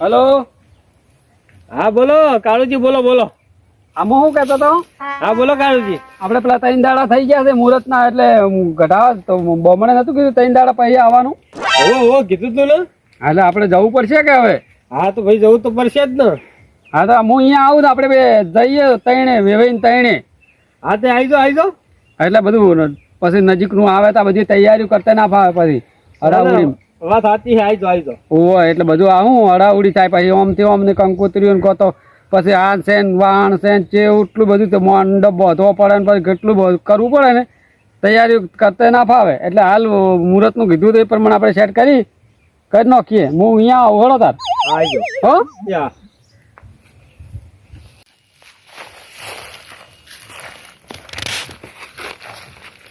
Hello? હા બોલો કાળુજી બોલો બોલો. આમાં શું કહેતો હતો? હા બોલો કાળુજી. આપણે પેલા ત્રણ દાડા થઈ ગયા છે મુહૂર્તના એટલે ઘટાવા તો બમણે નતું કીધું ત્રણ દાડા પછી આવવાનું. ઓ ઓ કીધું તું ને? એટલે આપણે જવું પડશે કે હવે? હા તો ભાઈ જવું તો પડશે જ ને. હા તો હું અહીંયા આવું ને આપણે જઈએ તૈણે વેવાઈને તૈણે હા તે આવી જાઓ આવી જાઓ એટલે બધું પછી નજીકનું આવે તો બધી તૈયારીઓ કરતા ના ફાવે પછી. હડાઉડી વાત સાચી છે આવી જાઓ આવી જાઓ ઓવો એટલે બધું આવું હડાઉડી થાય પછી ઓમથી ઓમ ને કંકોત્રીઓ ને કહો પછી આ સેન વાણ સેન ચે એટલું બધું તો મંડપ બાંધવો પડે ને પછી કેટલું બધું કરવું પડે ને તૈયારી કરતા ના ફાવે. એટલે હાલ મુહૂર્તનું કીધું તો એ પ્રમાણે આપણે સેટ કરી કરી નાખીએ. હું અહીંયા હળો તાર. આવી જાઓ હો?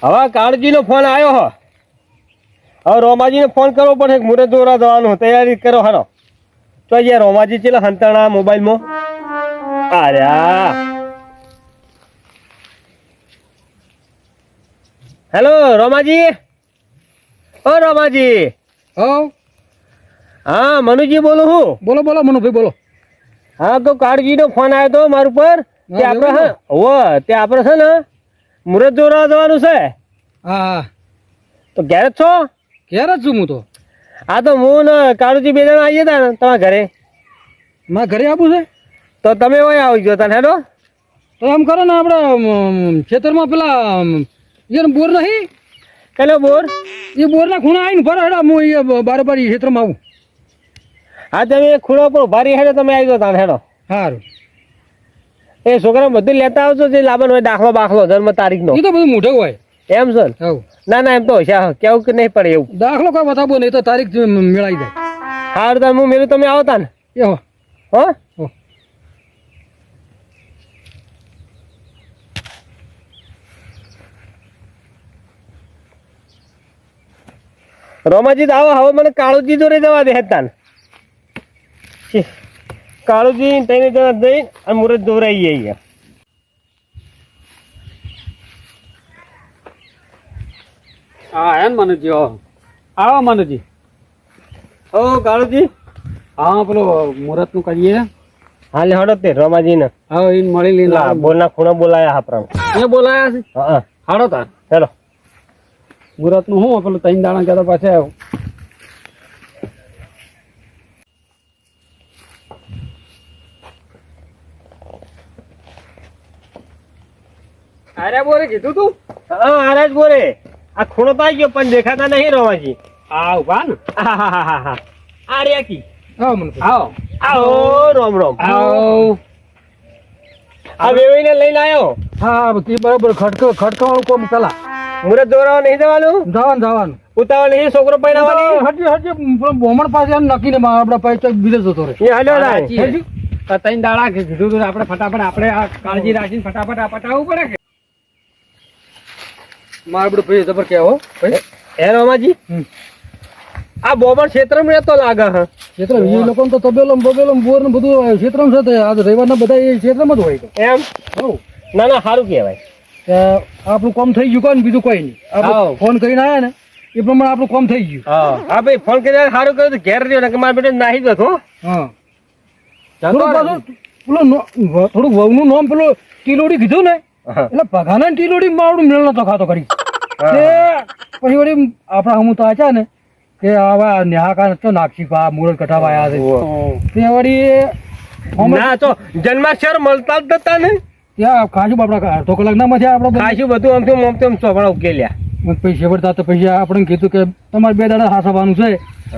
હવે કાળજીનો ફોન આવ્યો હો. હવે રોમાજીને ફોન કરવો પડશે મુરત દોરા જવાનું. તૈયારી કરો હારો તો અહીંયા રોમાજી ચેલા હંતાણા મોબાઈલમાં? અરે હેલો રોમાજી. ઓ રોમાજી. હો. હા મનુજી બોલું હું? બોલો બોલો મનુભાઈ બોલો. હા તો કાળજીનો ફોન આવ્યો તો મારું પર તે આપણે હા હોવે તે આપણે છે ને મુરત દોરા જવાનું છે. હા તો ક્યારે છો? ક્યારે જ છું હું તો. આ તો હું ને કાળુજી બે જણા આવીએ તા ને તમારા ઘરે. મારા ઘરે આવું છે? તો તમે હોય આવી ગયો તને હેડો. તો એમ કરો ને આપણે ખેતરમાં પેલા એ બોર નહીં? કેલો બોર? એ બોરના ખૂણા આવીને ફરો હેડો હું એ બાર બાર ખેતરમાં આવું. હા તમે એ ખૂણો પર ભારી હેડો તમે આવી ગયો તને હેડો. સારું એ છોકરા બધું લેતા આવજો જે લાવવાનું હોય દાખલો બાખલો જન્મ તારીખનો. એ તો બધું મોઢું હોય. એમ છે ને? ના ના એમ તો હશે કેવું કે નહીં પડે એવું. દાખલો કોઈ બતાવો નહીં તો તારીખ મેળાઈ જાય. હાર તમે હું મેળું તમે આવતા ને? એ હો. હો. રોમાજી આવો હવે મને કાળુજી જોડે જવા દે હેતાન. છી. કાળુજી તેને જવા દઈ અને મુરત દોરાઈ જઈએ હા એમ મનુજી હો. આવો મનુજી. ઓ કાળુજી. હા પેલો મુહૂર્તનું કરીએ. હાલે હડો તે રમાજીને. હા મળી બોલના ખૂણો બોલાયા આપણા એ બોલાયા છે? હા હાડો તાર. હેલો. મુહૂર્તનું શું પેલું ત્રણ દાણા કહેતો પાછા આવ્યો અરે બોરે કીધું તું? હા આરાજ બોલે આ ખૂણો તો આવી ગયો પણ દેખાતા નહીં રોમાજી આ ઊભા ને? આ રે કી? આવો મને આવો. આવો. રોમ રોમ. આવો. આ વેવીને લઈને આવ્યો હા બધી બરોબર ખડકો ખડકાવાળું કોમ ચલા મુરત દોરાવા નહીં દેવાનું જવાનું જવાનું. ઉતાવળ નહીં છોકરો પહેરાવાની હજી હજી બોમણ પાસે એમ નક્કી ને આપડા પૈસા બીજે જતો રહે. એ હાલ્યો ના હજી? દાડા કે કીધું આપણે ફટાફટ આપણે આ કાળજી રાખીને ફટાફટ આ પટાવવું પડે કે? મારે બધું ભાઈ જબર કેવો ભાઈ. હે રોમાજી? આ બોબર ક્ષેત્રમાં રહેતો લાગે હા. ક્ષેત્ર એ લોકો તો તબેલમ બબેલમ બોર ને બધું ક્ષેત્રમાં છે તે. આ રવિવારના બધા એ ક્ષેત્રમાં જ હોય. એમ? ના ના સારું કહેવાય. આપણું કામ થઈ ગયું કોને બીજું કોઈ નહીં. આપણે ફોન કરીને આવ્યા ને એ પ્રમાણે આપણું કામ થઈ ગયું. હા. હા ભાઈ ફોન કરીને સારું કર્યું તો ઘેર રહ્યો ને કે મારા બેટો નાહી ગયો હો. હા થોડુંક વહુનું નામ પેલું ટીલોડી કીધું ને એટલે ભગાના ટીલોડી માવડું મેળ નતો ખાતો કરી તે પછી વળી આપણા હમું તો આચા ને કે આવા નેહાકા તો નાખી આ મુરત કઢાવા આવ્યા છે. તે વળી ના તો જન્માક્ષર મળતા જ હતા ને. ત્યાં ખાજુ બાપડા અડધો કલાક ના મથ્યા આપણે ખાસું બધું આમ તેમ આમ તેમ ચોપડા ઉકેલ્યા. પછી છેવટતા તો પછી આપણને કીધું કે તમારે બે દાડા હાસવાનું છે.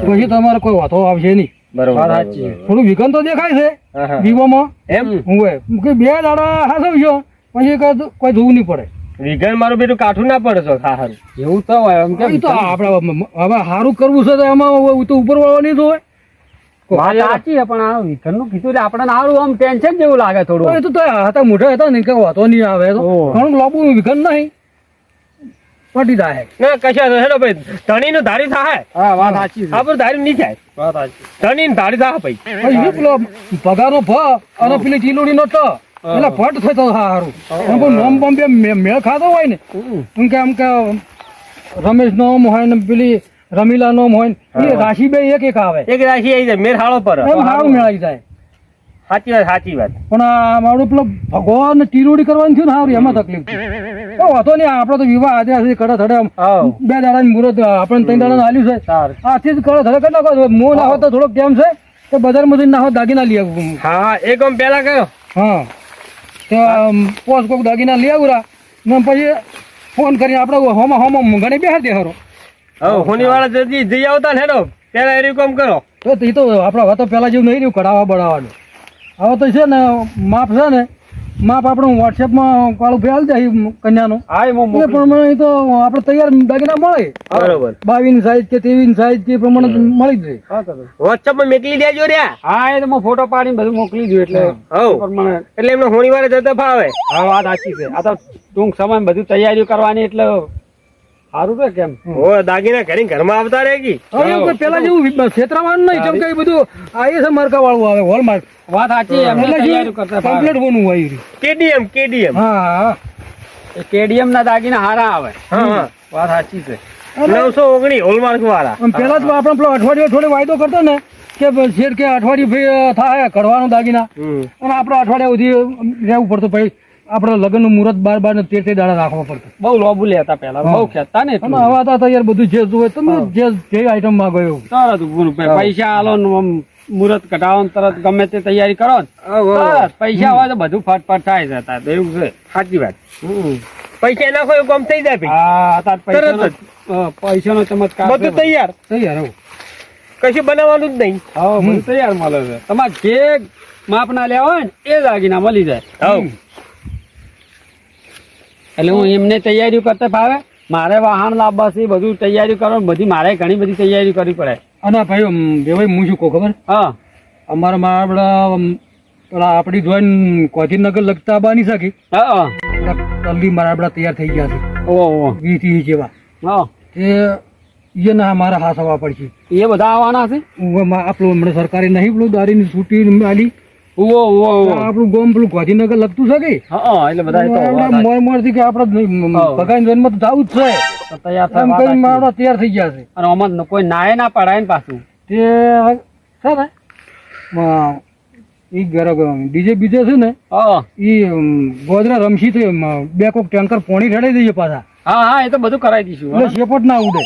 પછી તમારે કોઈ વાતો આવશે નહીં. બરોબર થોડું વિકન તો દેખાય છે. વિવોમાં એમ? હું બે દાડા હાસવશો પછી કોઈ જોવું નહીં પડે. વિઘન મારું બેટું કાઠું ના પડે હારું એવું તો હોય એમ કે તો આપણે હવે સારું કરવું છે તો એમાં તો ઉપર વાળવા નહીં હોય વાત સાચી છે પણ આ વિકનનું કીધું આપણને સારું આમ ટેન્શન જેવું લાગે થોડું એ તો તો હતા મોઢા હતા ને કે વાતો નહીં આવે તો. ઘણું લાંબુ વિકન નહીં. પટી જાય. ના કશા હેડો ભાઈ ધણી નું ધારી થાય. હા વાત સાચી આપણું ધારી નહીં જાય વાત સાચી ધણી ધારી થાય ભાઈ. પછી એ પેલો ભ અને પેલી ચીલોડી નો ટ. એટલે ફટ થતો સારું એમ નોમ બોમ મેળ ખાતો હોય ને? એમ કે આમ કે રમેશ નોમ હોય ને પેલી રમીલા નોમ હોય ને, એ રાશિ બે એક એક આવે. એક રાશિ આવી જાય મેળ હાળો પર. એમ સારું મેળાઈ જાય. સાચી વાત સાચી વાત. પણ આ મારું પેલો ભગવાન ટીરોડી કરવાની થયું ને સારું એમાં તકલીફ છે. વાંધો નહીં આપડે તો વિવાહ આજે આજે કડા ધડે બે દાડા ની મુહૂર્ત આપણે ત્રણ દાડા હાલ્યું છે. આથી જ કડે ધડે કરી નાખો મોં ના હોય તો થોડોક કેમ છે તો બજારમાંથી ના હોય દાગીના લઈ આવું. હા એક આમ પેલા કયો હા. પોસ કોક દાગીના લઈ આવરા ને પછી ફોન કરીને આપણે હોમ હોમ ઘણી બેહાર દે હરો. હવે હોની વાળા જલ્દી જઈ આવતા ને હેડો પેલા એરી કામ કરો. તો એ તો આપણા વાતો પેલા જેવું નહીં રહ્યું કઢાવા બઢાવાનું. હવે તો છે ને માફ છે ને માપ આપણું વોટ્સએપમાં કાળું ફેલ જાય કન્યાનું. હા એ પ્રમાણે તો આપણે તૈયાર દાગીના મળે. બરોબર. બાવીસ સાઈઝ કે ત્રેવીસ સાઈઝ કે પ્રમાણે મળી જ જાય વોટ્સઅપમાં મેકલી દેજો રે. હા એ તો હું ફોટો પાડીને બધું મોકલી દઉં એટલે પ્રમાણે. એટલે એમને હોની વાળા જતા ફાવે. હા વાત સાચી છે. આ તો ટૂંક સમય બધું તૈયારીઓ કરવાની એટલે સારું કેમ? દાગીના ઘરમાં આવતા રહે કી હવે પેલા જેવું છેતરાવાનું નહીં જેમ કે બધું આ એ મરકા વાળું આવે હોલમાર્ક વાત સાચી કમ્પ્લીટ હોનું હોય કેડીએમ કેડીએમ. હા. હા કેડીએમ ના દાગીના હારા આવે. હા વાત સાચી છે. નવસો ઓગણીસ હોલમાર્ક વાળા. આમ પેલા તો આપણે પેલો અઠવાડિયે અઠવાડિયે વાયદો કરતો ને કે શેઠ કે અઠવાડિયું થાય કરવાનું દાગીના. અને આપણે અઠવાડિયા સુધી રહેવું પડતું ભાઈ. આપણે લગ્નનું મુહૂર્ત બાર બાર ને તેર તેર દાડા રાખવા પડતું. બહુ લોબુ લેતા પેલા હા. બહુ ખેંચતા ને હવે તો બધું જે જોવે તમે જે જે આઈટમ માંગો એવું. તરત પૈસા આલો ને મુહૂર્ત કઢાવો તરત ગમે તે તૈયારી કરો તરત પૈસા હોય તો બધું ફટફટ થાય છે એવું છે. સાચી વાત. પૈસા નાખો એવું કામ થઈ જાય પૈસા હા તરત પૈસાનો ચમત્કાર બધું તૈયાર. તૈયાર આવું કશું બનાવવાનું જ નહીં. હા તૈયાર મળે છે. તમારે જે માપના લેવા હોય ને એ દાગીના મળી જાય. હવ. એટલે હું એમને તૈયારીઓ કરતા ફાવે મારે વાહન લાવવા છે બધું તૈયારી કરવાની બધી મારે ઘણી બધી તૈયારી કરવી પડે. અને ભાઈ ભાઈ હું શું કહું ખબર? હા. અમારા મારા પેલા આપણી જોઈન કોચીનગર લગતા બાની શકે હા જલ્દી મારા આપણા તૈયાર થઈ ગયા છે. ઓ ઓ વીસ ત્રીસ જેવા. હા. તે એ ના મારા હાથ આવવા પડશે. એ બધા આવવાના છે? આપણું હમણાં સરકારે નહીં પેલું દારીની છૂટી આલી. ઓવો ઓવો ઓવો. આપણું ગોમ પેલું ગાંધીનગર લગતું છે કે હા એટલે બધા એ તો આપણે આવવાના મોર મોરથી કે આપણે હા. જન્મ તો જવું જ છે. તૈયાર. મારા તૈયાર થઈ ગયા છે અને આમાં કોઈ નાય ના પડાય ને પાછું તે છે ને ઈ ડીજે બીજે છે ને ઈ અમ, રમશી બે કોક ટેન્કર પોણી રડાઈ દઈએ પાછા હા હા એ તો બધું કરાવી દઈશું એટલે શેપટ ના ઉડે.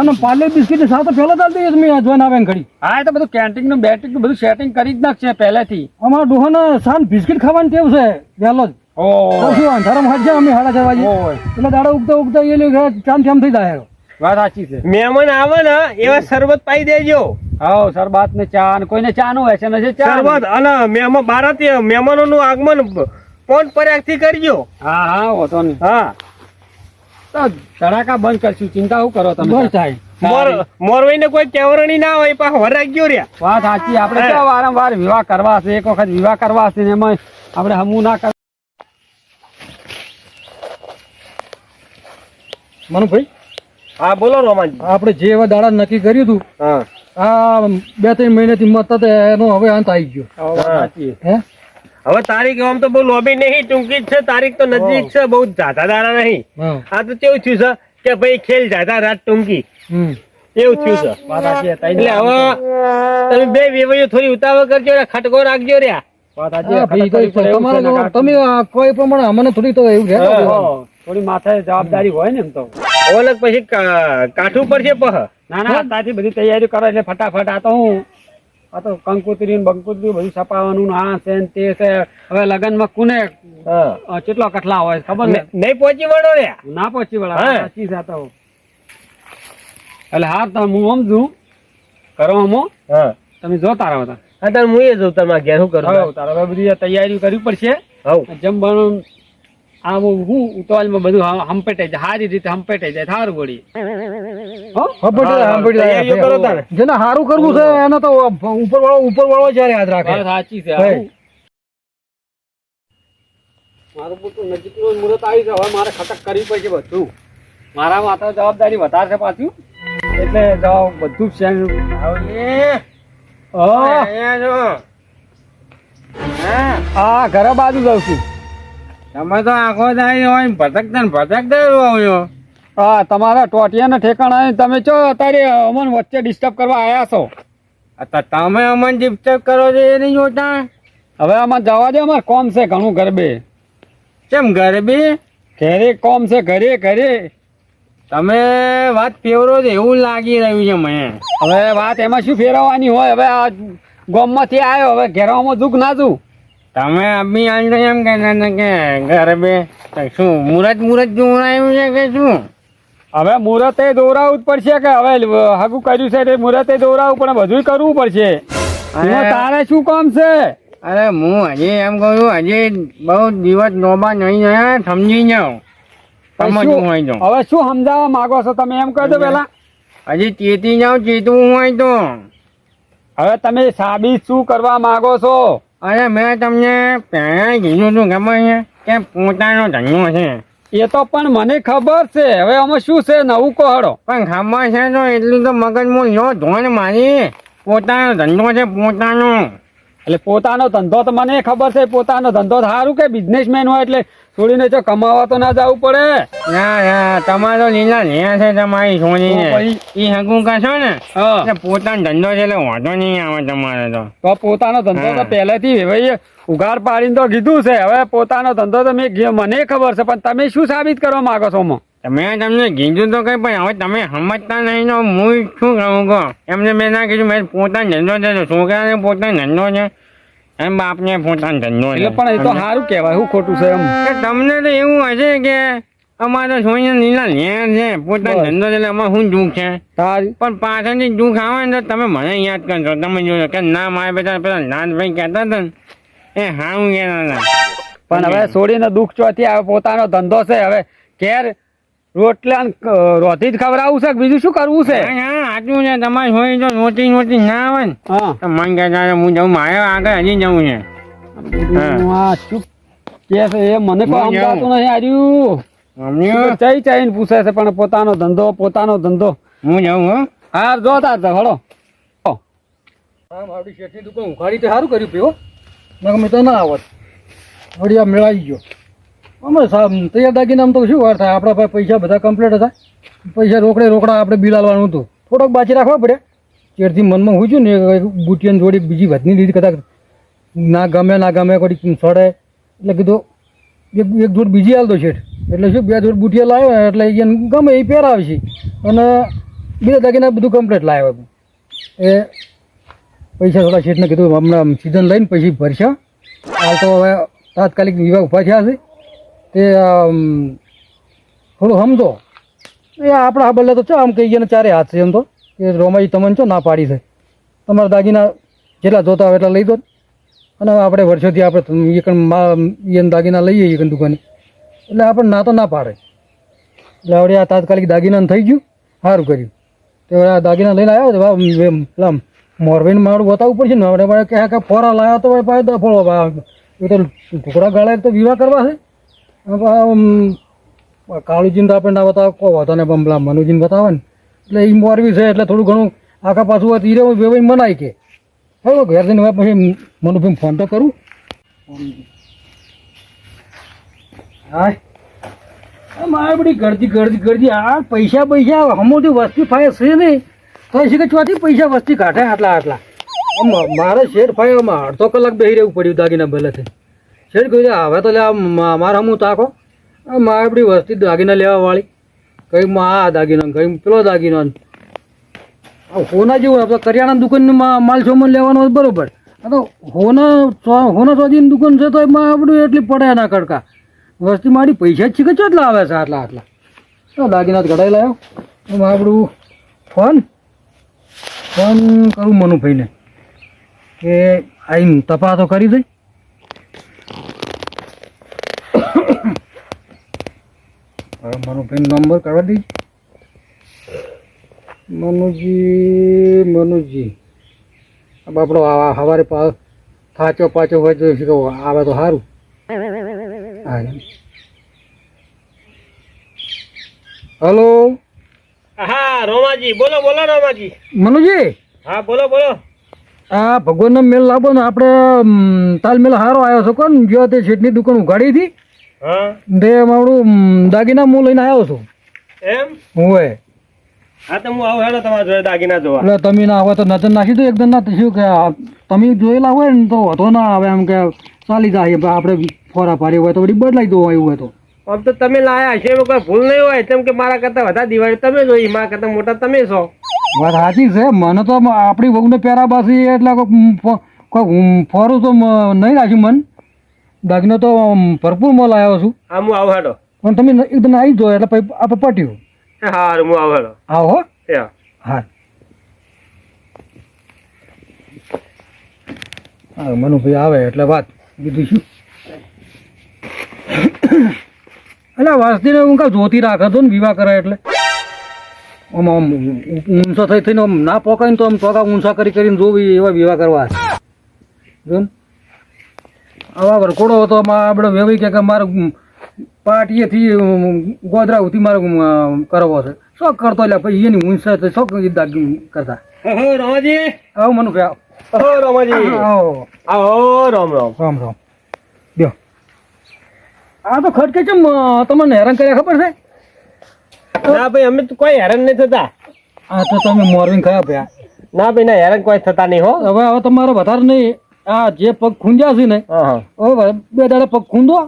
અને પાર્લે બિસ્કિટ સાથે પેલા ચાલતી હોય મેં જોઈને આવે ઘડી. હા એ તો બધું કેન્ટીનનું બેટિંગનું બધું સેટિંગ કરી જ નાખશે પહેલેથી. અમારા ડોહાને સાન બિસ્કિટ ખાવાની ટેવ છે વહેલો જ. ઓ. શું અંધારામ હાજર અમે સાડા ચાર વાગે. એટલે દાડા ઉગતા ઉગતા એ લોકો ચાંદ ચામ થઈ જાય. વાત સાચી છે. મહેમાન આવે ને એવા શરબત પાઈ દેજો. હા સરબાત ને ચા ને કોઈને ચા નું હોય છે ને ચા નું. શરબત અને મહેમાન બારાતી મહેમાનોનું આગમન પોન પર્યાગથી કરજો. હા હા હોતો નહીં. હા. તો ધડાકા બંધ કરશું. ચિંતા શું કરો તમે? બસ થાય. મોરવાઈ ને કોઈ કેવરણી ના હોય પાછો વરાઈ ગયો રહ્યા વાત સાચી. આપણે ક્યાં વારંવાર વિવાહ કરવા છે? એક વખત વિવાહ કરવા છે ને એમાં આપણે હમું ના કર મનુભાઈ? હા બોલો રોમાનજી આપણે જે એવા દાડા નક્કી કર્યું હતું હા. આ બે ત્રણ મહિનાથી મત હતા એનો હવે અંત આવી ગયો. હે? હવે તારીખ આમ તો બહુ લોબી નહીં ટૂંકી જ છે. તારીખ તો નજીક છે બહુ જાતા દારા નહીં. હા આ તો કેવું થયું છે કે ભાઈ ખેલ જાતા રાત ટૂંકી. એવું થયું છે. એટલે હવે તમે બે વેવાઈઓ થોડી ઉતાવળ કરજો ખટકો રાખજો છે. તમે કોઈ પ્રમાણે અમને થોડી તો એવું છે થોડી માથે જવાબદારી હોય ને એમ તો. ઓલગ પછી કાઠું પડશે પહ. ના ના અત્યારથી બધી તૈયારી કરો એટલે ફટાફટ આ તો હું આ તો કંકુતરી બંકુતરી બધું છપાવવાનું આ છે ને તે છે. હવે લગનમાં કોને કેટલો કઠલા હોય ખબર ને? નહીં પહોંચી વળો રહ્યા ના પહોંચી વળે સાચી તો એટલે હા તો હું સમજુ કરો હમો તમે જોતા રહો હા તાર હું એ જઉં તમારા ઘેર શું કરું તારા બધી તૈયારી કરવી પડશે. જમવાનું આમ હું ઉતવાલમાં બધું હંપેટાઈ જાય. સારી રીતે હંપેટાઈ જાય થારું વળી. જેને સારું કરવું છે એને તો ઉપર વાળો ઉપર વાળો જયારે યાદ રાખે. સાચી છે મારું પૂરતું નજીકનું મુહૂર્ત આવી છે હવે મારે ખટક કરવી પડશે બધું. મારા માથે જવાબદારી વધારે છે પાછું. એટલે જવાબ બધું જ છે. હા. હા ઘરે બાજુ જાઉં છું. તમે તો આખો દાઈ હોય ભટકતા ને ભટકતા આવ્યો હા તમારા ટોટિયાના ઠેકાણા તમે છો અત્યારે અમન વચ્ચે ડિસ્ટર્બ કરવા આવ્યા છો. તો તમે અમને ડિસ્ટર્બ કરો છો એ નહીં જોતા? હવે અમારે જવા દે અમારે કોમ છે ઘણું ગરબે. કેમ ગરબી? ઘરે કોમ છે ઘરે ઘરે. તમે વાત ફેવરો છો એવું લાગી રહ્યું છે મને. હવે વાત એમાં શું ફેરવવાની હોય? હવે આ ગોમમાંથી આવ્યો હવે ઘેરવામાં દુઃખ ના દું તમે અભી આજ એમ કહેતા હતા કે ઘરે બે શું મુરત મુરત જોવું છે કે શું? હવે મુરતે દોરાવું જ પડશે કે હવે હગું કર્યું છે તે મુરતે દોરાવું પણ બધું કરવું પડશે. તારે શું કામ છે? અરે હું હજી એમ કહું છું હજી બહુ દિવસ નોબા નહીં ગયા સમજી જાઉં હવે શું સમજાવવા માંગો છો તમે? એમ કહો પેલા હજી ચેતી જાઉં ચેતવું હોય તો. હવે તમે સાબિત શું કરવા માંગો છો? અરે મેં તમને પહેલાં કીધું હતું ખબર છે? કે પોતાનો ધંધો છે. એ તો પણ મને ખબર છે. હવે આમાં શું છે? નવું કહડો પણ ખબર છે તો એટલું તો મગજમાં લો ધોન મારી. પોતાનો ધંધો છે પોતાનો. એટલે પોતાનો ધંધો તો મને ખબર છે. પોતાનો ધંધો સારું કે બિઝનેસમેન હોય એટલે છોડીને જો કમાવા તો ના જવું પડે. ના ના તમારો લીલા લ્યા છે તમારી છોડીને? એ હગું કરશો ને? પોતાનો ધંધો છે એટલે વાંધો નહીં આવે તમારે તો. તો પોતાનો ધંધો તો પહેલેથી ભાઈ. ઉઘાડ પાડીને તો કીધું છે. હવે પોતાનો ધંધો તો મેં મને ખબર છે પણ તમે શું સાબિત કરવા માંગો છો આમાં? મેં તમને કીધું તો કઈ પણ હવે તમે સમજતા નહીં હું શું કહું કહો? એમને મેં ના કીધું મેં પોતાનો ધંધો છે છોકરાને પોતાનો ધંધો છે. એમ બાપને પોતાનો ધંધો એટલે પણ એ તો સારું કહેવાય શું ખોટું છે એમ? તમને તો એવું હશે કે અમારે છોડીને લીલા લ્યા છે પોતાનો ધંધો એટલે અમારે શું દુઃખ છે? પણ પાછળથી દુઃખ આવે ને તો તમે મને યાદ કરજો. તમે જોયો કે ના મારે બેટા પેલા નાનભાઈ કહેતા હતા ને એ હારું કહેતા હતા. પણ હવે છોડીને દુઃખ ચોથી આવે પોતાનો ધંધો છે. હવે ઘેર રોટલા રોટી જ ખવડાવું છે બીજું શું કરવું છે? હા, હા, સાચું છે. તમારે હોય તો રોટી રોટી ના આવે ને. તો મન કહેતા હું જવું મારે આગળ હજી જવું છે. આ શું કે છે? એ મને કોઈ સમજાતું નથી આર્યું? ચઈ ચઈને પૂછે છે પણ પોતાનો ધંધો પોતાનો ધંધો. હું જાઉં હો. હા જો તાર તો હળો. આમ આપણી શેઠની દુકાન ઉખાડી તો સારું કર્યું પીવો નકર મેં તો ના આવત. વળી આ મેળાઈ ગયો. અમે સાહેબ તૈયાર દાગીને તો શું વાર થાય? આપણા પાસે પૈસા બધા કમ્પ્લીટ હતા. પૈસા રોકડે રોકડા આપણે બિલ આવવાનું હતું. થોડોક બાકી રાખવા પડે. ચેરથી મનમાં હું છું ને બુટિયાની જોડી બીજી વધની લીધી. કદાચ ના ગમે ના ગમે કોઈ સડે. એટલે કીધું, એક એક જોડ બીજી આલતો શેઠ. એટલે શું, બે જોડ બુટિયા લાવ્યો એટલે એને ગમે એ પહેરાવે છે અને બીજા દાગીના બધું કમ્પ્લીટ લાવ્યો એ પૈસા થોડા શેઠને કીધું, હમણાં સિઝન લઈને પછી ભરશે. હાલ તો હવે તાત્કાલિક વિવાહ ઊભા થયા છે. આમ, થોડું સમજો. એ આપણા બદલે તો ચા આમ કહી ગયા ચારે હાથ છે એમ તો. કે રોમાજી તમને ચો ના પાડી છે તમારા દાગીના જેટલા જોતા હોય એટલા લઈ દો અને આપણે વર્ષોથી આપણે એક એને દાગીના લઈએ એક દુકાને. એટલે આપણે ના તો ના પાડે. એટલે આપણે આ તાત્કાલિક દાગીના થઈ ગયું સારું કર્યું. તે આ દાગીના લઈને આવ્યો પેલા મોરબીને મારું બતાવવું પડશે ને. આપણે ક્યાં કે કે ફોરા લાવ્યા તો ભાઈ ભાઈ એ તો ટુકડા ગાળા તો વિવાહ કરવા છે. કાળુજીને તો આપણે ના બતાવે કો વાતો ને પેલા મનુજીને બતાવે ને. એટલે એ મોરવી છે, એટલે થોડું ઘણું આખા પાછું હોય તો હીરે વેવાઈ મનાય કે. હવે ઘેર જઈને હવે પછી મનુભાઈ ફોન તો કરું. હા મારે બધી ગરજી ગરજી ગરજી આ પૈસા પૈસા હમોથી વસ્તી ફાય છે નહીં. તો છે કે ચોથી પૈસા વસ્તી કાઢે આટલા આટલા. મારે શેર ફાય અડધો કલાક બેહી રહેવું પડ્યું દાગીના બેલેથી શેર કહ્યું હવે તો લે, આ મારા હમું તાકો મારે આપણી વસ્તી દાગીના લેવાવાળી કંઈ આ દાગીનો કંઈ પેલો દાગીનો. હોના જેવું આપણે કરિયાણા દુકાનમાં માલ સામાન લેવાનો બરોબર. તો હોના હોના સોજીની દુકાન છે તો એમાં આપણું એટલી પડે ના કડકા. વસ્તી મારી પૈસા જ છે કે કેટલા આવે છે આટલા આટલા? દાગીના જ ઘડાઈ લાવ્યો એમાં આપણું ફોન. ફોન કરું મનુભાઈને. કે આઈને તપાસો કરી દઈ. હવે મનુભાઈનો નંબર કરવા દઈ મનુજી મનુજી. આપણો સવારે થાચો પાછો હોય તો શું આવે તો સારું હા હલો? હા રોમાજી બોલો બોલો રોમાજી. મનુજી? હા બોલો બોલો. આ ભગવાનનો મેલ લાવો ને આપણે તાલમેલ હારો આવ્યો છો કોણ? જો તે શેઠની દુકાન ઉઘાડી હતી. હા? તે મારું દાગીના હું લઈને આવ્યો છું. એમ? હોય હા તો હું આવું હેડો તમારા જોડે દાગીના જોવા. એટલે તમે ના હોય તો નજર નાખી દો એકદમ ના શું કે તમે જોયેલા હોય ને તો વધો ના આવે એમ કે ચાલી જાય આપણે ફોરા પાડી હોય તો વળી બદલાઈ દો એવું હોય તો. આમ તો તમે લાયા એમાં કોઈ ભૂલ નહીં હોય તેમ કે મારા કરતા વધારે દિવાળી તમે જોઈ મારા કરતા મોટા તમે છો. વાત સાચી છે મને તો આપણી વહુને પહેરા બાસી એટલે કોઈ ફોરું તો નહીં રાખ્યું મન. દાગીનો તો ભરપૂર મોલ આવ્યો છું. હા હું આવું હેડો. પણ તમે એકદમ આવી જો એટલે પછી આપણે પટ્યું હા હું આવું હેડો. આવો હો. હા. મનુભાઈ આવે એટલે વાત બીજું શું એટલે વાસદીને હું કા જોતી રાખે તો ને વિવાહ કરે એટલે. આમ આમ ઊંચો થઈ થઈને આમ ના પોકાય ને તો આમ ચોકા ઊંચા કરી કરીને જોવી એવા વિવાહ કરવા જો ને? આવા વરકોડો હતો આમાં આપણે વેવાઈ કે મારે પાટીએથી ગોધરા સુધી મારે કરવો છે. શું કરતો એટલે ભાઈ એની ઊંચા તો શું દાગ કરતા. ઓહો રમાજી. આવો મનુભાઈ ઓહો રમાજી. આવો આવો. રામ રામ. રામ રામ. દ્યો આ તો ખટકે ચમ અ, તમને હેરાન કર્યા ખબર છે? ના ભાઈ અમે તો કોઈ હેરાન નહીં થતા. આ તો તમે મોરવિંગ ખયા ભયા. ના ભાઈ ના હેરાન કોઈ થતા નહીં હો. હવે હવે તમારો વધારે નહીં. આ જે પગ ખૂંજ્યા છે ને બે દાડા પગ ખૂંદો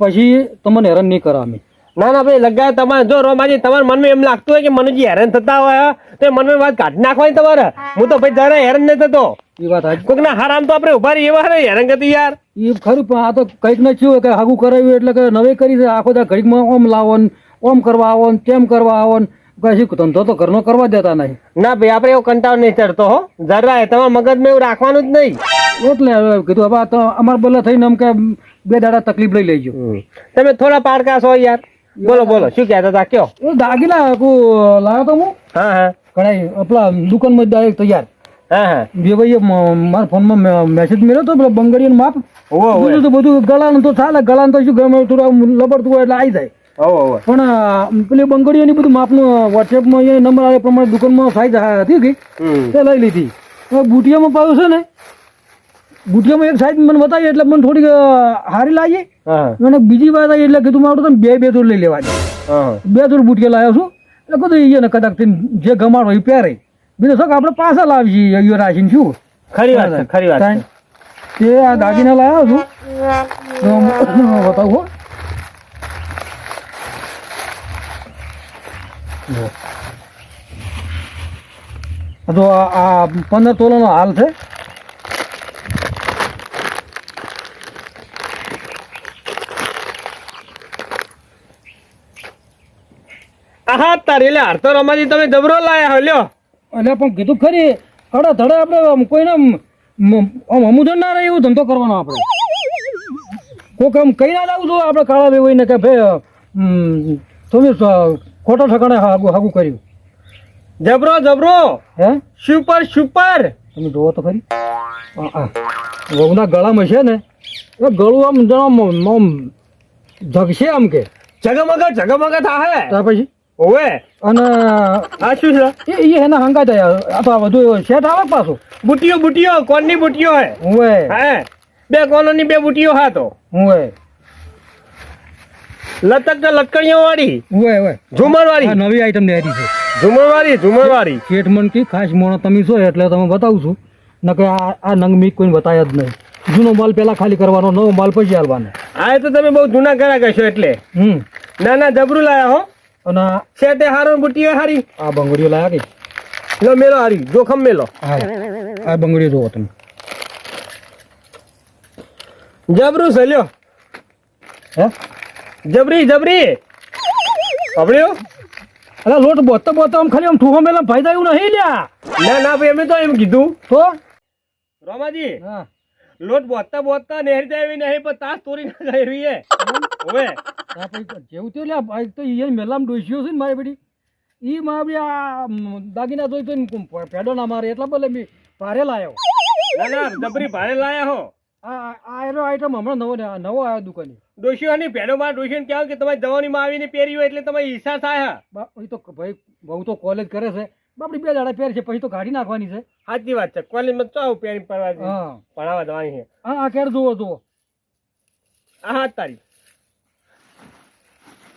પછી તમને હેરાન નહીં કરો અમે. ના ના ભાઈ લગાય તમારે. જો રોમાજી તમારા મનમાં એમ લાગતું હોય કે મનુજી હેરાન થતા હોય તો મનમાં વાત કાઢી નાખવાની તમારે. હું તો ભાઈ જરા હેરાન નહીં થતો. એ વાત કોઈક ના હારામ તો આપણે ઊભા રહીએ એવા હારે હેરાન કરતી યાર. એ ખરું પણ આ તો કંઈક ને થયું કે હાગું કરાવ્યું એટલે કે નવે કરી આખો દા ઘડીકમાં ઓમ લાવો ને ઓમ કરવા આવો ને તેમ કરવા આવો ને કશું ધંધો તો ઘરનો કરવા દેતા નહીં. ના ભાઈ આપણે એવો કંટાળો નહીં ચડતો હો. જરાય તમારા મગજમાં એવું રાખવાનું જ નહીં. એટલે હવે કીધું હવે તો અમારે બોલે થઈને એમ કે બે દાડા તકલીફ લઈ લેજો. તમે થોડા પાડકા છો યાર. બોલો બોલો શું કહેતા હતા? કયો? એ દાગીના કો લાવ્યો તો હું. હા હા. ઘણા પેલા દુકાનમાં ડાયરેક્ટ તૈયાર. હા હા. બે ભાઈએ મારા ફોનમાં મે- મેસેજ મેળ્યો તો પેલા બંગડીનું માપ. બીજું તો બધું ગળાનું તો થાય ગળાનું તો શું ગમે થોડું લબડતું હોય એટલે આવી જાય. પણ પેલી બંગડીઓની બધું માપનું વોટ્સએપમાં અહીંયા નંબર આવે પ્રમાણે દુકાનમાં સાઈઝ હતી કે? તે લઈ લીધી. બુટિયામાં પાયું છે ને બુટિયામાં એક સાઈડ મને બતાવી એટલે મને થોડીક હારી લાગી અને બીજી વાત આવી એટલે કીધું મારું તમે બે બે જોડ લઈ લેવાની બે જોડ બુટિયા લાવ્યો છું. એટલે કીધું એને કદાચ જે ગમાડો એ પહેરે. બીજું શું આપણે પાછા લાવી છીએ રાખીને શું? ખરી વાત ખરી વાત તે આ દાગીના લાવ્યો છું. બતાવું હો. તો આ પંદર તોલાનો હાલ છે. આહા તારે એટલે હાર તો રમાજી તમે જબરો લાયા હલ્યો લ્યો. એટલે પણ કીધું ખરી કડા ધડે આપણે કોઈને આમ અમુદન ના રહે એવું ધંધો કરવાનો આપણે. કોક આમ કઈ ના લાવું જોઈએ આપણે કાળા ને કે ભાઈ તમે ખોટા ઠકાણે હાગું હાગું કર્યું. જબરો જબરો. હે? સુપર સુપર તમે જોવો તો ખરી. વહુના ગળામાં છે ને એ ગળું આમ જણા આમ જગશે આમ કે. જગમગ જગમગ ત્યાર પછી? ઓવે અને આ શું છે? એ એ એના હંગા જાય આ તો આ આવે કે બુટીઓ બુટીઓ કોણની બુટીઓ હે. હુંવે હે બે કોલોની બે બુટીઓ હા તો. હુંવે લટક લટકણીઓ વાળી ઝુમર વાળી નવી આઈટમ ને છે. ઝુમર વાળી ઝુમર વાળી શેઠ મન ખાસ મોણો તમે છો એટલે તમે બતાવું છું. નકે આ આ નંગ મી કોઈને બતાવ્યા જ નહીં. જૂનો માલ પહેલા ખાલી કરવાનો નવો માલ પછી હાલવાનો. આ તો તમે બહુ જૂના કર્યા કરશો એટલે. હમ. ના ના જબરું લાયા હો. અને હારો બુટીઓ હારી. આ બંગડીઓ લાયા કે? લો મેલો હારી જોખમ મેલો. હા આ બંગડીઓ જોવો તમે. જબરું હે? જબરી જબરી. અલા લોટ બોતો બોતો આમ ખાલી આમ ઠૂહો મેલા ફાયદા એવું નહીં લ્યા. ના ના ભાઈ અમે તો એમ કીધું. તો? રોમાજી હા. લોટ બોતતા બોતતા નેહરી જાય એવી નહીં પણ તાસ તોરી ના જાય એવી હે. હવે જેવું ભાઈ તો એ મેલામ ડોસ્યો છે ને મારી બધી. એ માં બી આ દાગીના જોઈ તો પેડો ના મારે એટલા બોલે મેં ભારે લાયો. ડબરી ભારે લાયા હો. આ એનો આઈટમ હમણાં નવો નવો આવ્યો દુકાને. ડોશીઓની ભેડો માં ડોશીને કહેવાય કે તમારી જવાની માં આવીને પહેરી હોય એટલે તમારી ઈચ્છા થાય હા. એ તો ભાઈ બહુ તો કોલેજ કરે છે. બાપડી બે દાડા પહેર છે પછી તો કાઢી નાખવાની છે. સાચી વાત છે કોલેજમાં તો આવું પહેરી પડવા ભણાવવા જવાની છે. હા આ કેર જુઓ જુઓ. આ હાથ તારી.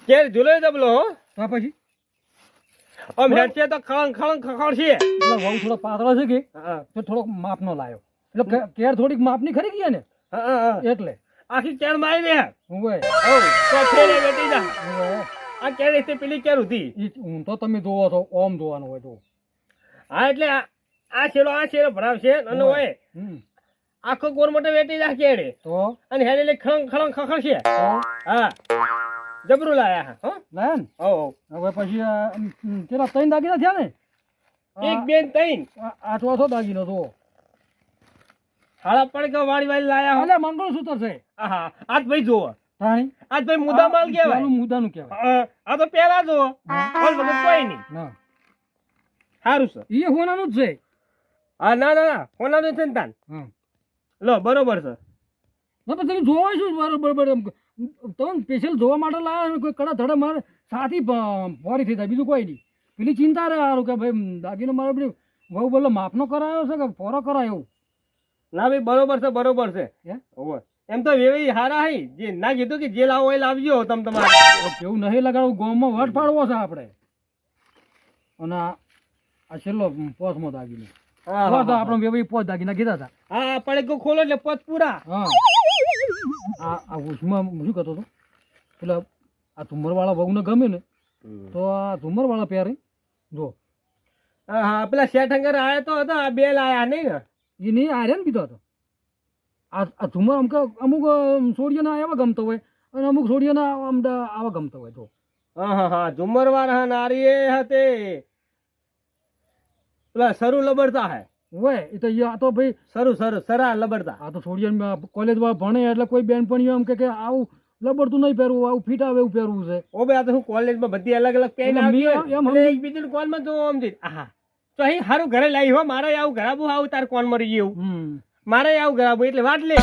કેર ઝૂલો દબલો હો. તો પછી? આમ હેઠે તો ખળંગ ખળંગ ખખડ છે. એટલે વહુ થોડો પાતળો છે કે હા. તો થોડોક માપનો લાયો. એટલે કેર થોડીક માપની ખરી ગઈ ને હા, હા, હા. એટલે. આખી કેર મારી હું હોય હઉ, તો ફેરે બેટી જા. આ કેર એટલે પેલી કેર હતી હું તો તમે જોવો છો ઓમ જોવાનું હોય તો. હા એટલે આ છેડો આ છેડો ભરાવશે અને હોય. આખો કોર મોટો વેટી જા કેળે તો? અને હેડે ખળંગ ખળંગ ખખડ છે હા. જબરું લાયા હા હો? લાયા ને હઉ. હવે પછી તેના ત્રણ દાગીના થયા ને? એક બેન ત્રણ. આઠવા છો દાગીનો તો હાળા કે વાળી વાળી લાયા હો. મંગળસૂત્ર છે. આહા આજ ભાઈ જોવા તાણી. આજ ભાઈ મુદ્દા માલ કહેવાય. મુદ્દાનું કહેવાય. આ તો પેલા જોવો ઓલ વગર કોઈ નહીં. ના. સારું સર. એ હોનાનું જ છે. હા ના ના ના. હોનાનું છે ને તાન. લો બરોબર તો તમે જોવા છો બરોબર બરોબર. તમે સ્પેશિયલ જોવા માટે લાવ્યા કોઈ કડા ધડા મારે સાથી ફોરી થઈ જાય બીજું કોઈ નહીં. પેલી ચિંતા રહે સારું કે ભાઈ દાગીનો મારો પેલી વહુ બોલો માપનો કરાયો છે કે ફોરો કરાયો? ના ભાઈ બરોબર છે બરોબર છે. હે? એમ તો વેવી હારા હઈ જે ના કીધું કે જે લાવો એ લાવજો તમ તમારે. એવું કેવું નહીં લગાડવું ગામમાં વટ પાડવો છે આપણે. અને આ છેલ્લો પોસમો દાગીનો. હા, તો આપણો. આપણે બે દાગીના કીધા હતા. હા પડે કો ખોલો એટલે પોત પૂરા. હા. આ આ ઉષ્મા શું કહેતો હતો? એટલે આ ઝુમરવાળા વહુને ગમે ને તો આ ઝુમરવાળા પહેરે. જો. હા હા પેલા શેઠંગર આયા તો હતા આ બે લાયા નહીં ને? એ નહીં આર્યન પીધો હતો? આ આ ઝુમર અમુક અમુક સોડિયાના એવા ગમતો હોય અને અમુક સોડિયાના આમ આવા ગમતો હોય તો હા હા હા ઝુમર વાળા નારી એ હતે. પેલા સરું લબડતા હે. હોય એ તો આ તો ભાઈ સારું સારું સરા લબડતા. આ તો સોડિયા કોલેજમાં ભણે એટલે કોઈ બેનપણીઓ એમ કે કે આવું લબડતું નહીં પહેરવું આવું ફીટ આવે એવું પહેરવું છે. ઓ ભાઈ આ તો હું કોલેજમાં બધી અલગ અલગ આવી એમ એટલે સમજી- કોલમાં જો આમ જઈ હા તો અહીં સારું ઘરે લાવી હો મારે આવું ઘરાબુ આવું તાર કોન મરી ગયું. મારે આવું ઘરાબું એટલે વાત લે.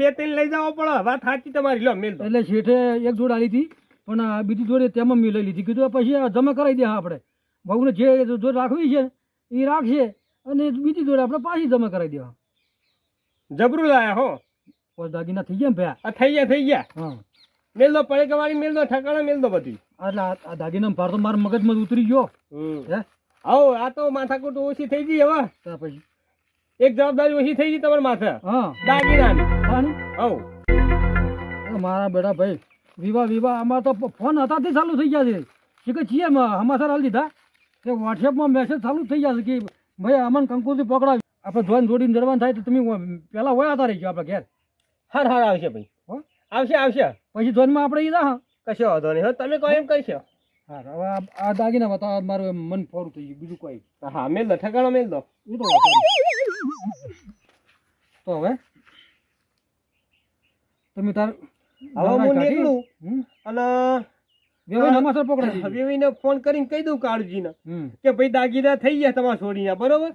બે ત્રણ લઈ જાવ પડે વાત સાચી તમારી. લો મેલ એટલે શેઠે એક જોડ આલી હતી પણ આ બીજી જોડે તેમાં મેં લઈ લીધી કીધું પછી જમા કરાવી દે આપણે. બહુને જે જોડ રાખવી છે એ રાખશે. અને બીજી જોડે આપણે પાછી જમા કરાવી દેવા. જબરું લાયા હો. પછી દાગીના થઈ ગયા ને ભયા? આ થઈ ગયા થઈ ગયા. હા. મેલ દો પડે કવાળી વાળી મેલ દો ઠકાણા મેલ દો બધી એટલે આ દાગીના ભાર તો મારા મગજમાં ઉતરી ગયો. હે? આવો આ તો માથાકૂટ ઓછી થઈ ગઈ હવે. પછી. એક જવાબદારી ઓછી થઈ ગઈ તમારા માથે. હા. દાગીનાની? હવ મારા બેટા ભાઈ વિવાહ વિવાહ આમાં તો ફોન હતાથી ચાલુ થઈ ગયા છે. કે કે છીએ હમાસર હાલ દીધા. કે વોટ્સએપમાં મેસેજ ચાલુ થઈ ગયા છે કે ભાઈ અમન કંકુથી પકડાવ. આપણે જોઈને જોડીને જડવાનું થાય તો તમે પહેલાં હોય આધારે રહી ગયો આપણે ઘેર. હાર હાર આવશે ભાઈ. હો? આવશે આવશે. પછી ધોનમાં આપણે ઈ હા. કશો વાંધો નહીં. તમે કહો એમ કરશો હા હવે આ- દાગીના બતાવવા મારું મન ફોરું થઈ ગયું બીજું કોઈ. હા મેલ દો ઠેકાણો મેલ દો. એ તો તો હવે? તમે તાર હવે હું નીકળું? અને પકડાઈ દીધી. હવેવીને ફોન કરીને કહી દઉં કાળજીને કે ભાઈ દાગીના થઈ ગયા તમારા છોડીના બરોબર?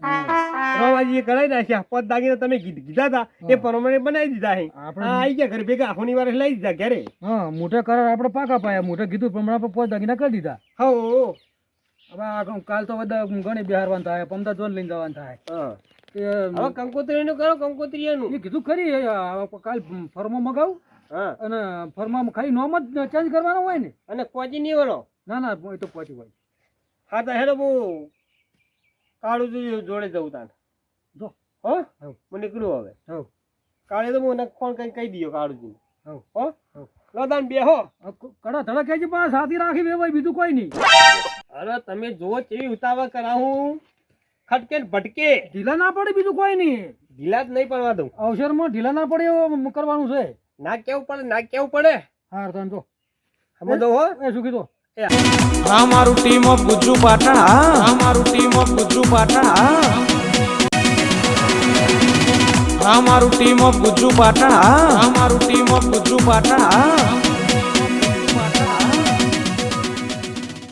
રવાજીએ કરાવી નાખ્યા. પાંચ દાગીના તમે કીધા હતા. એ પ્રમાણે બનાવી દીધા છે. આપણે- આવી ગયા ઘરે ભેગા. આખોની વાર લઈ દીધા ઘરે. હા મોટા કરાર આપણે પાકા પાયા. મોટા કીધું પ્રમાણે આપણે પોચ દાગીના કરી દીધા. હો હવે કાલ તો બધા ગણી બિહારવાનું થાય પમદા જોન લઈને જવાનું થાય. કંકોત્રી નું કરો કંકોત્રીનું. એ કીધું ખરી કાલ ફર્મો મગાવું. હા અને ફર્મામાં ખાલી નોમ જ ચેન્જ કરવાનો હોય ને? અને પહોંચી નહીં વળો. ના ના એ તો પહોંચી હોય. હા તો હેડો હું કાળું જોડે જવું તાને જો. હો. હું નીકળું હવે. હો કાળે તો હું ફોન કઈ કહી દઈએ કાળુજી હવ. હો? હો. આ ક- કડા ધડા કહેજે પણ સાથી રાખી બે ભાઈ બીજું કોઈ નહીં. અરે તમે જુઓ કેવી ઉતાવળ કરાવું. ખટકે ભટકે. ઢીલા ના પડે બીજું કોઈ નહીં. ઢીલા જ નહીં પડવા દઉં. અવસરમાં ઢીલા ના પડે એવું કરવાનું છે. ના કેવું પડે ના કેવું પડે? હા તને જો. સમજો હો. એ શું કીધું? એ. મારું ટીમ ઓફ ગુજ્જુ પાટણ હા. મારું ટીમ ઓફ ગુજ્જુ પાટણ હા. આ મારું ટીમ ઓફ ગુજ્જુ પાટણ હા. મારું ટીમ ઓફ ગુજ્જુ પાટણ હા.